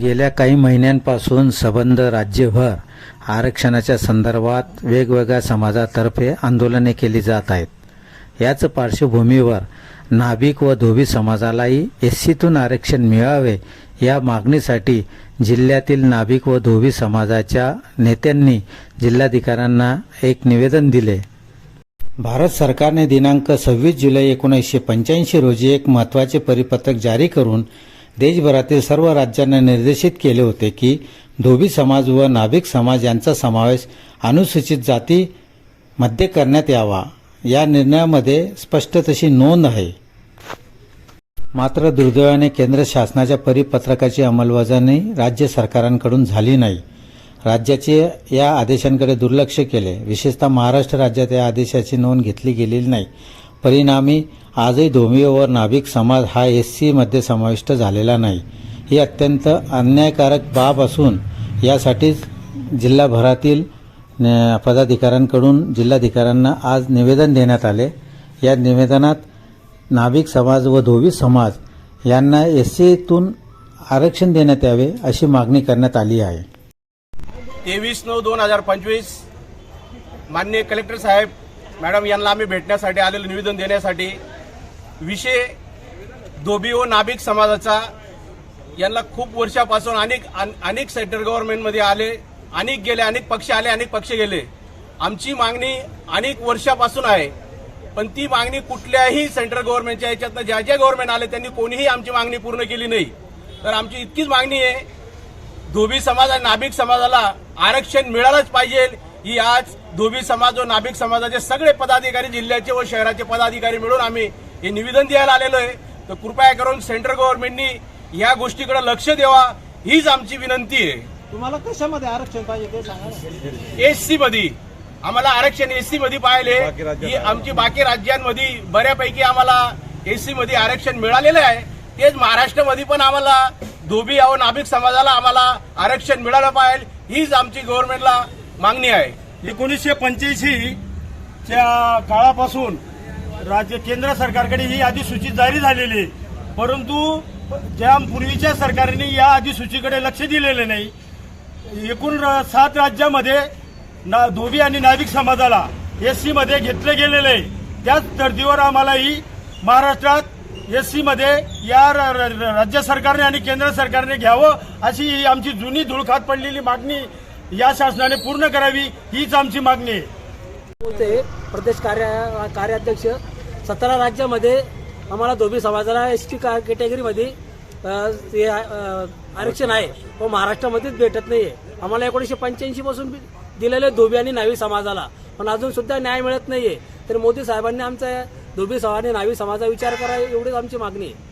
गेल्या काही महिन्यांपासून सबंध राज्यभर आरक्षणाच्या संदर्भात वेगवेगळ्या समाजातर्फे आंदोलने केली जात आहेत. याच पार्श्वभूमीवर नाभिक व धोबी समाजालाही एस सीतून आरक्षण मिळावे या मागणीसाठी जिल्ह्यातील नाभिक व धोबी समाजाच्या नेत्यांनी जिल्हाधिकाऱ्यांना एक निवेदन दिले. भारत सरकारने दिनांक सव्वीस जुलै एकोणीसशे पंच्याऐंशी रोजी एक महत्त्वाचे परिपत्रक जारी करून देशभरातील सर्व राज्यांना निर्देशित केले होते की धोबी समाज व नाभिक समाज यांचा समावेश अनुसूचित जाती मध्ये करण्यात यावा. या निर्णयामध्ये स्पष्ट तशी नोंद आहे. मात्र दुर्दैवाने केंद्र शासनाच्या परिपत्रकाची अंमलबजावणी राज्य सरकारांकडून झाली नाही. राज्याचे या आदेशांकडे दुर्लक्ष केले. विशेषतः महाराष्ट्र राज्यात या आदेशाची नोंद घेतली गेलेली नाही. परिणामी आजही धोमीवर व नाभिक समाज हा एस सीमध्ये समाविष्ट झालेला नाही. ही अत्यंत अन्यायकारक बाब असून यासाठीच जिल्हाभरातील न- पदाधिकाऱ्यांकडून जिल्हाधिकाऱ्यांना आज निवेदन देण्यात आले. या निवेदनात नाभिक समाज व धोबी समाज यांना एस सीतून आरक्षण देण्यात यावे अशी मागणी करण्यात आली आहे. तेवीस नऊ दोन हजार पंचवीस. माननीय कलेक्टर साहेब मॅडम यांना आम्ही भेटण्यासाठी आलेलं निवेदन देण्यासाठी. विषय धोबी व नाभिक समाजाचा यांना खूप वर्षापासून अनेक अन- अनेक सेंट्रल गव्हर्नमेंटमध्ये आले अनेक गेले अनेक पक्ष आले अनेक पक्ष गेले. आमची मागणी अनेक वर्षापासून आहे पण ती मागणी कुठल्याही सेंट्रल गव्हर्नमेंटच्या याच्यातनं ज्या ज्या गव्हर्नमेंट आले त्यांनी कोणीही आमची मागणी पूर्ण केली नाही. तर आमची इतकीच मागणी आहे धोबी समाज आणि नाभिक समाजाला आरक्षण मिळालंच पाहिजे. ही आज धोबी समाज व नाभिक समाजाचे सगळे पदाधिकारी जिल्ह्याचे व शहराचे पदाधिकारी मिळून आम्ही हे निवेदन द्यायला आलेलो आहे. तर कृपया करून सेंट्रल गव्हर्नमेंटनी या गोष्टीकडे लक्ष द्यावा. हीच आमची विनंती आहे. तुम्हाला कशामध्ये आरक्षण पाहिजे ते सांगा ना. एस सी मध्ये आम्हाला आरक्षण एस सी मध्ये पाहिले ही आमची बाकी राज्यांमध्ये बऱ्यापैकी आम्हाला एस सी मध्ये आरक्षण मिळालेलं आहे. तेच महाराष्ट्रामध्ये पण आम्हाला धोबी आहो नाभिक समाजाला आम्हाला आरक्षण मिळालं पाहिजे हीच आमची गव्हर्नमेंटला मागणी आहे. एकोणीसशे पंच्याऐंशी च्या काळापासून राज्य केंद्र सरकारकडे ही अधिसूची जारी झालेली आहे. परंतु ज्या पूर्वीच्या सरकारने या अधिसूचीकडे लक्ष दिलेले नाही एकूण र- सात राज्यामध्ये ना धोबी आणि नाविक समाजाला एस सीमध्ये घेतलं घेतले गेलेले आहे. त्याच धर्तीवर आम्हाला ही महाराष्ट्रात एस सीमध्ये या राज्य सरकारने आणि केंद्र सरकारने घ्यावं अशी ही आमची जुनी धुळखात पडलेली मागणी या शासनाने पूर्ण करावी हीच आमची मागणी आहे. प्रदेश कार्य कार्याध्यक्ष सतरा राज्यामध्ये आम्हाला धोबी समाजाला एस टी कॅटेगरीमध्ये ते, आरक्षण आहे. व महाराष्ट्रामध्येच भेटत नाहीये. आम्हाला एकोणीसशे पंच्याऐंशी पासून दिलेले धोबी आणि नावी समाजाला. पण अजून सुद्धा न्याय मिळत नाहीये. तर मोदी साहेबांनी आमचा धोबी सहाने नावी समाजाचा विचार करा एवढीच आमची मागणी आहे.